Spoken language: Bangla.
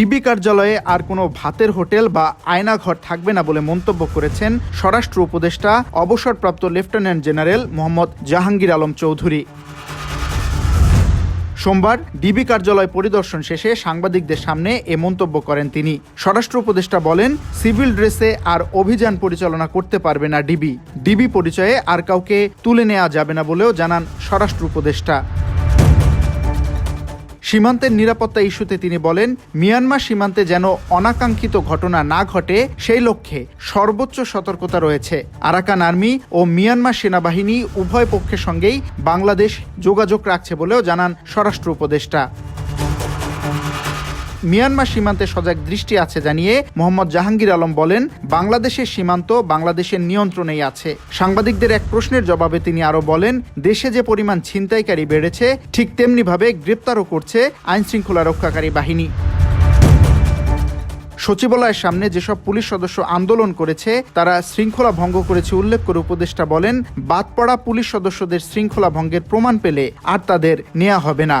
ডিবি কার্যালয়ে আর কোনো ভাতের হোটেল বা আয়নাঘর থাকবে না বলে মন্তব্য করেছেন স্বরাষ্ট্র উপদেষ্টা, অবসরপ্রাপ্ত লেফটেন্যান্ট জেনারেল মোহাম্মদ জাহাঙ্গীর আলম চৌধুরী। সোমবার ডিবি কার্যালয় পরিদর্শন শেষে সাংবাদিকদের সামনে এ মন্তব্য করেন তিনি। স্বরাষ্ট্র উপদেষ্টা বলেন, সিভিল ড্রেসে আর অভিযান পরিচালনা করতে পারবে না ডিবি। ডিবি পরিচয়ে আর কাউকে তুলে নেওয়া যাবে না বলেও জানান স্বরাষ্ট্র উপদেষ্টা। সীমান্তের নিরাপত্তা ইস্যুতে তিনি বলেন, মিয়ানমার সীমান্তে যেন অনাকাঙ্ক্ষিত ঘটনা না ঘটে, সেই লক্ষ্যে সর্বোচ্চ সতর্কতা রয়েছে। আরাকান আর্মি ও মিয়ানমার সেনাবাহিনী উভয় পক্ষের সঙ্গেই বাংলাদেশ যোগাযোগ রাখছে বলেও জানান স্বরাষ্ট্র উপদেষ্টা। মিয়ানমার সীমান্তে সজাগ দৃষ্টি আছে জানিয়ে মোহাম্মদ জাহাঙ্গীর আলম বলেন, বাংলাদেশের সীমান্ত বাংলাদেশের নিয়ন্ত্রণেই আছে। সাংবাদিকদের এক প্রশ্নের জবাবে তিনি আরও বলেন, দেশে যে পরিমাণ ছিনতাইকারী বেড়েছে, ঠিক তেমনিভাবে গ্রেপ্তারও করছে আইনশৃঙ্খলা রক্ষাকারী বাহিনী। সচিবালয়ের সামনে যেসব পুলিশ সদস্য আন্দোলন করেছে, তারা শৃঙ্খলা ভঙ্গ করেছে উল্লেখ করে উপদেষ্টা বলেন বাদ পড়া পুলিশ সদস্যদের শৃঙ্খলা ভঙ্গের প্রমাণ পেলে আর তাদের নেওয়া হবে না।